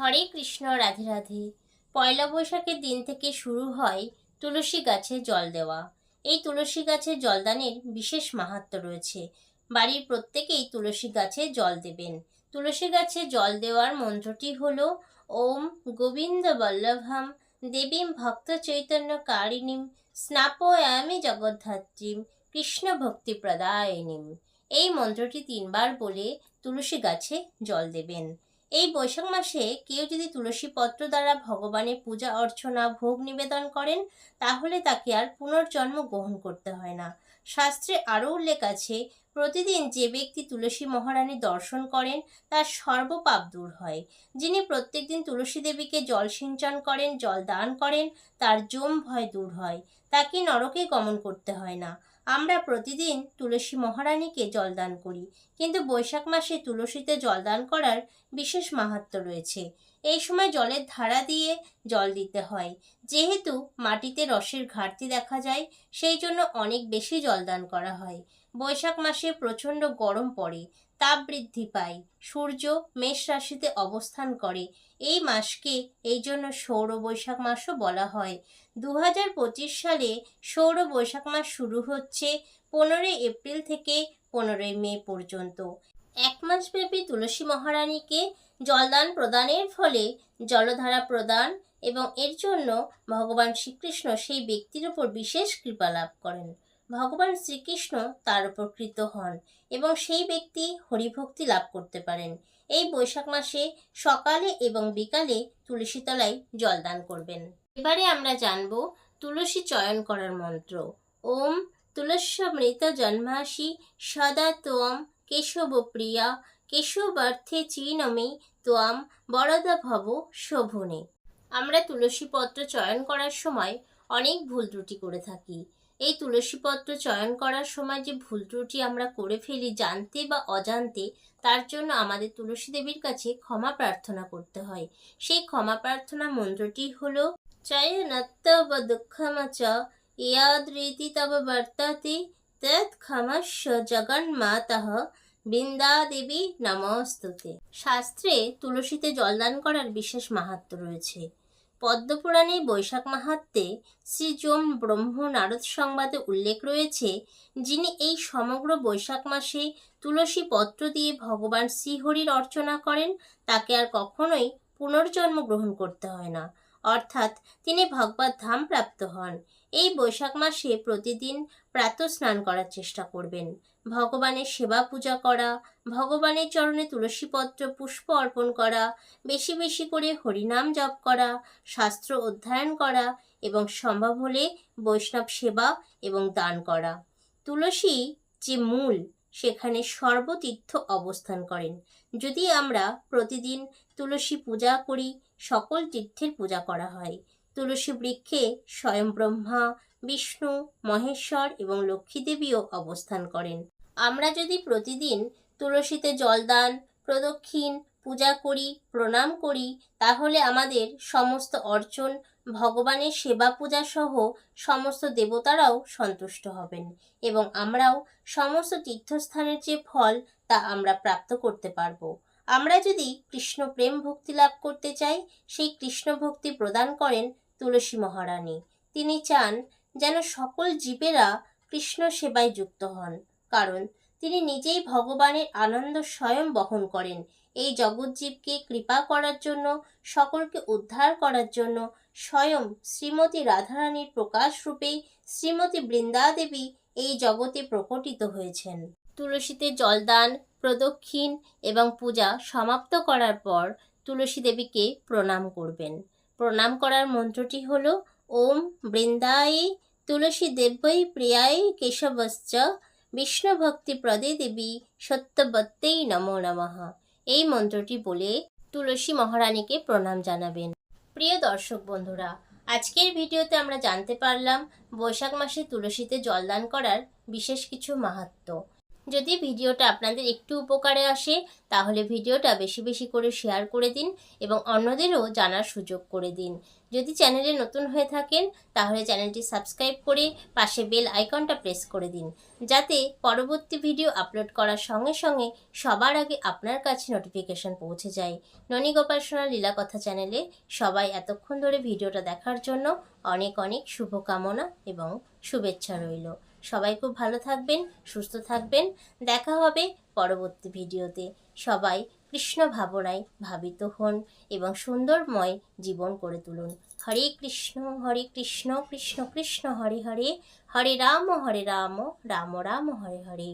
হরে কৃষ্ণ, রাধে রাধে। পয়লা বৈশাখের দিন থেকে শুরু হয় তুলসী গাছে জল দেওয়া। এই তুলসী গাছে জলদানের বিশেষ মাহাত্ম রয়েছে। বাড়ির প্রত্যেকেই তুলসী গাছে জল দেবেন। তুলসী গাছে জল দেওয়ার মন্ত্রটি হল, ওম গোবিন্দ বল্লভাম দেবীম ভক্ত চৈতন্য কারিণীম স্নাপয়ামি জগদ্ধাত্রীম কৃষ্ণ ভক্তি প্রদায়িনীম। এই মন্ত্রটি তিনবার বলে তুলসী গাছে জল দেবেন। এই বৈশাখ মাসে কেউ যদি তুলসী পত্র দ্বারা ভগবানের পূজা অর্চনা, ভোগ নিবেদন করেন, তাহলে তাকে আর পুনর্জন্ম গ্রহণ করতে হয় না। শাস্ত্রে আরও উল্লেখ আছে প্রতিদিন যে ব্যক্তি তুলসী মহারানী দর্শন করেন, তার সর্বপাপ দূর হয়। যিনি প্রত্যেকদিন তুলসী দেবীকে জল সিঞ্চন করেন, জল দান করেন, তার জম ভয় দূর হয়। তাকে নরকে গমন করতে হয় না। আমরা প্রতিদিন তুলসী মহারানীকে জলদান করি, কিন্তু বৈশাখ মাসে তুলসীতে জলদান করার বিশেষ মাহাত্ম রয়েছে। এই সময় জলের ধারা দিয়ে জল দিতে হয়। যেহেতু মাটিতে রসের ঘাটতি দেখা যায়, সেই জন্য অনেক বেশি জলদান করা হয়। বৈশাখ মাসে প্রচণ্ড গরম পড়ে, তাপ বৃদ্ধি পায়, সূর্য মেষ রাশিতে অবস্থান করে। এই মাসকে এই জন্য সৌর বৈশাখ মাসও বলা হয়। দু হাজার পঁচিশ সালে সৌর বৈশাখ মাস শুরু হচ্ছে পনেরোই এপ্রিল থেকে পনেরোই মে পর্যন্ত। এক মাসব্যাপী তুলসী মহারানীকে জলদান প্রদানের ফলে জলধারা প্রদান এবং এর জন্য ভগবান শ্রীকৃষ্ণ সেই ব্যক্তির উপর বিশেষ কৃপা লাভ করেন। ভগবান শ্রীকৃষ্ণ তার উপর কৃত হন এবং সেই ব্যক্তি হরিভক্তি লাভ করতে পারেন। এই বৈশাখ মাসে সকালে এবং বিকালে তুলসী তলায় জলদান করবেন। এবারে আমরা জানব তুলসী চয়ন করার মন্ত্র। ওম তুলস্যমৃত জন্মাসি, সদা তোম কেশব প্রিয়া কেশবার্থে চিনমে তোয়াম বরদা ভব শোভনে। আমরা তুলসী পত্র চয়ন করার সময় অনেক ভুল ত্রুটি করে থাকি। এই তুলসী পত্র চয়ন করার সময় যে ভুল ত্রুটি আমরা করে ফেলি জানতে বা অজান্তে, তার জন্য আমাদের তুলসী দেবীর কাছে ক্ষমা প্রার্থনা করতে হয়। সেই ক্ষমা প্রার্থনা মন্ত্রটি হলো দুঃখমচ ইয়াদৃতি তব বর্ততে, তৎ ক্ষমস্য জগন্মাতঃ বৃন্দা দেবী নমস্তুতে। শাস্ত্রে তুলসীতে জলদান করার বিশেষ মাহাত্ম রয়েছে। পদ্মপুরাণে বৈশাখ মাহাত্মে শ্রীজম ব্রহ্ম নারদ সংবাদে উল্লেখ রয়েছে, যিনি এই সমগ্র বৈশাখ মাসে তুলসী পত্র দিয়ে ভগবান শ্রীহরির অর্চনা করেন, তাকে আর কখনোই পুনর্জন্ম গ্রহণ করতে হয় না। অর্থাৎ তিনি ভগবত ধাম প্রাপ্ত হন। এই বৈশাখ মাসে প্রতিদিন প্রাতঃ স্নান করার চেষ্টা করবেন। ভগবানের সেবা পূজা করা, ভগবানের চরণে তুলসীপত্র পুষ্প অর্পণ করা, বেশি বেশি করে হরিনাম জপ করা, শাস্ত্র অধ্যয়ন করা এবং সম্ভব হলে বৈষ্ণব সেবা এবং দান করা। তুলসী যে মূল, সেখানে সর্বতীর্থ অবস্থান করেন। যদি আমরা প্রতিদিন তুলসী পূজা করি, সকল তীর্থের পূজা করা হয়। তুলসী বৃক্ষে স্বয়ং ব্রহ্মা, বিষ্ণু, মহেশ্বর এবং লক্ষ্মী দেবীও অবস্থান করেন। আমরা যদি প্রতিদিন তুলসীতে জলদান প্রদক্ষিণ, পূজা করি, প্রণাম করি, তাহলে আমাদের সমস্ত অর্চন, ভগবানের সেবা পূজা সহ সমস্ত দেবতারাও সন্তুষ্ট হবেন এবং আমরাও সমস্ত তীর্থস্থানের যে ফল তা আমরা প্রাপ্ত করতে পারব। আমরা যদি কৃষ্ণ প্রেম ভক্তি লাভ করতে চাই, সেই কৃষ্ণ ভক্তি প্রদান করেন তুলসী মহারানী। তিনি চান যেন সকল জীবেরা কৃষ্ণ সেবায় যুক্ত হন, কারণ তিনি নিজেই ভগবানের আনন্দ স্বয়ং বহন করেন। এই জগৎজীবকে কৃপা করার জন্য, সকলকে উদ্ধার করার জন্য স্বয়ং শ্রীমতী রাধারানীর প্রকাশ রূপেই শ্রীমতী বৃন্দাদেবী এই জগতে প্রকটিত হয়েছেন। তুলসীতে জলদান, প্রদক্ষিণ এবং পূজা সমাপ্ত করার পর তুলসী দেবীকে প্রণাম করবেন। প্রণাম করার মন্ত্রটি হল, ওম বৃন্দায় তুলসী দেব্যই প্রিয়ায় কেশবশ্চ বিষ্ণু ভক্তি প্রদে দেবী সত্যবত্তেই নমো নমঃ। এই মন্ত্রটি বলে তুলসী মহারানীকে প্রণাম জানাবেন। প্রিয় দর্শক বন্ধুরা, আজকের ভিডিওতে আমরা জানতে পারলাম বৈশাখ মাসে তুলসীতে জলদান করার বিশেষ কিছু মাহাত্ম্য। যদি ভিডিওটা আপনাদের একটু উপকারে আসে, তাহলে ভিডিওটা বেশি বেশি করে শেয়ার করে দিন এবং অন্যদেরও জানার সুযোগ করে দিন। যদি চ্যানেলে নতুন হয়ে থাকেন, তাহলে চ্যানেলটি সাবস্ক্রাইব করে পাশে বেল আইকনটা প্রেস করে দিন। যাতে পরবর্তী ভিডিও আপলোড করার সঙ্গে সঙ্গে সবার আগে আপনার কাছে নোটিফিকেশন পৌঁছে যায়। ননী গোপাল সোনা লীলা কথা চ্যানেলে সবাই এতক্ষণ ধরে ভিডিওটা দেখার জন্য অনেক অনেক শুভকামনা এবং শুভেচ্ছা রইল। সবাই খুব ভালো থাকবেন, সুস্থ থাকবেন। দেখা হবে পরবর্তী ভিডিওতে। সবাই কৃষ্ণ ভাবনায় ভাবিত হন এবং সুন্দরময় জীবন করে তুলুন। হরে কৃষ্ণ হরে কৃষ্ণ কৃষ্ণ কৃষ্ণ, হরে হরে। হরে রাম হরে রাম রাম রাম, হরে হরে।